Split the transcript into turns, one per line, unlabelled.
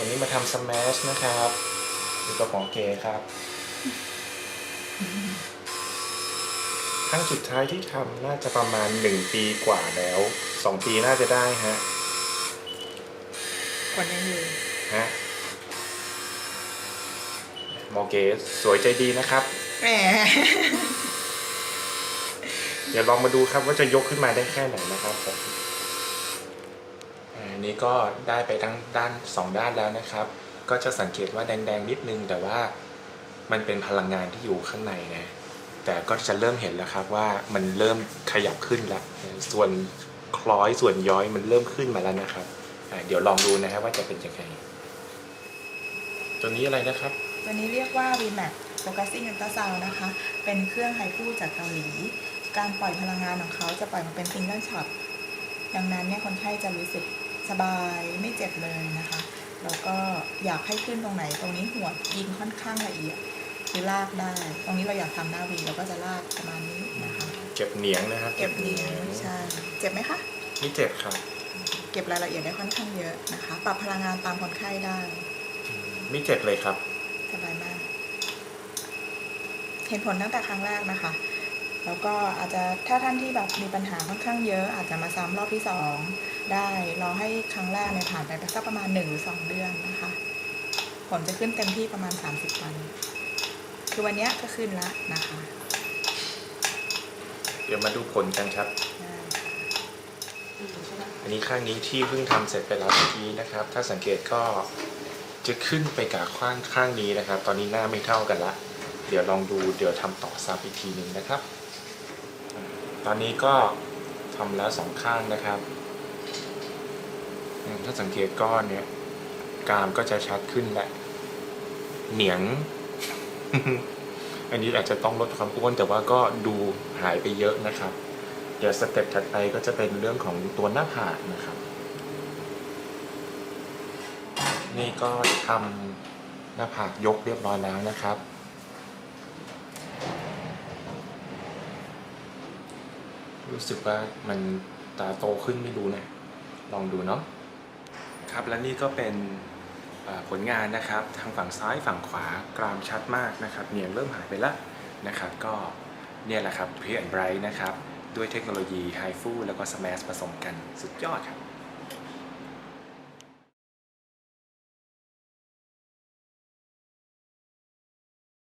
วันนี้มาทำสแมชนะครับอยู่กับของเกครับ ครั้งสุดท้ายที่ทำน่าจะประมาณหนึ่งปีกว่าแล้วสองปีน่าจะได้ฮะ
คนยังอยู่
ฮะหมอเกสวยใจดีนะครับ
แหม
เดี๋ยวลองมาดูครับว่าจะยกขึ้นมาได้แค่ไหนนะครับผม อันนี้ก็ได้ไปทั้งด้านสองด้านแล้วนะครับ ก็จะสังเกตว่าแดงๆนิดนึง แต่ว่ามันเป็นพลังงานที่อยู่ข้างในนะ แต่ก็จะเริ่มเห็นแล้วครับว่ามันเริ่มขยับขึ้นแล้ว ส่วนคล้อยส่วนย้อยมันเริ่มขึ้นมาแล้วนะครับ เดี๋ยวลองดูนะครับว่าจะเป็นยังไง ตัวนี้อะไรนะครับ
ตัวนี้เรียกว่า VMAX Focusing Ultrasound นะคะ เป็นเครื่องไฮฟูจากเกาหลี การปล่อยพลังงานของเขาจะปล่อยมาเป็น Single Shot ดังนั้นเนี่ยคนไข้จะรู้สึก สบายไม่เจ็บเลยนะคะแล้วก็อยากให้ขึ้นตรงไหน ตรงนี้หัวยิงค่อนข้างละเอียดคือลากได้ ตรงนี้เราอยากทำหน้าวีเราก็จะลากประมาณนี้นะคะ
เก็บเหนียงนะครับ
เก็บเนียงใช่เจ็บไหมคะ
นี่เจ็บครับ
เก็บรายละเอียดได้ค่อนข้างเยอะนะคะ ปรับพลังงานตามคนไข้ได้
ไม่เจ็บเลยครับ
สบายมาก เห็นผลตั้งแต่ครั้งแรกนะคะ แล้วก็อาจจะถ้าท่านที่แบบมีปัญหาค่อนข้างเยอะ อาจจะมาซ้ำรอบที่สอง ได้รอให้ครั้งแรกเนี่ยผ่านไปสักประมาณหนึ่งหรือสองเดือนนะคะ ผลจะขึ้นเต็มที่ประมาณ 30 วัน คือวันเนี้ยก็ขึ้นละนะคะ
เดี๋ยวมาดูผลกันครับ
ได้
อันนี้ข้างนี้ที่เพิ่งทำเสร็จไปแล้วเมื่อกี้นะครับ ถ้าสังเกตก็จะขึ้นไปกับข้างข้างนี้นะครับ ตอนนี้หน้าไม่เท่ากันละ เดี๋ยวลองดูเดี๋ยวทำต่อซ้ำอีกทีหนึ่งนะครับ ตอนนี้ก็ทำแล้วสองข้างนะครับอืม ถ้าสังเกตก้อนเนี่ยกามก็จะชัดขึ้นแหละ เหนียง อันนี้อาจจะต้องลดความอ้วนแต่ว่าก็ดูหายไปเยอะนะครับ เดี๋ยวสเต็ปถัดไปก็จะเป็นเรื่องของตัวหน้าผากนะครับ นี่ก็ทำหน้าผากยกเรียบร้อยแล้วนะครับรู้สึกว่ามันตาโตขึ้นไม่รู้นะ ลองดูเนาะ ครับ และนี่ก็เป็นผลงานนะครับ ทางฝั่งซ้ายฝั่งขวากรามชัดมากนะครับ เนียงเริ่มหายไปแล้วนะครับ ก็เนี่ยแหละครับ p r e and Bright นะครับ ด้วยเทคโนโลยีไฮฟูแล้วก็สมาร์ผสมกันสุดยอดครับ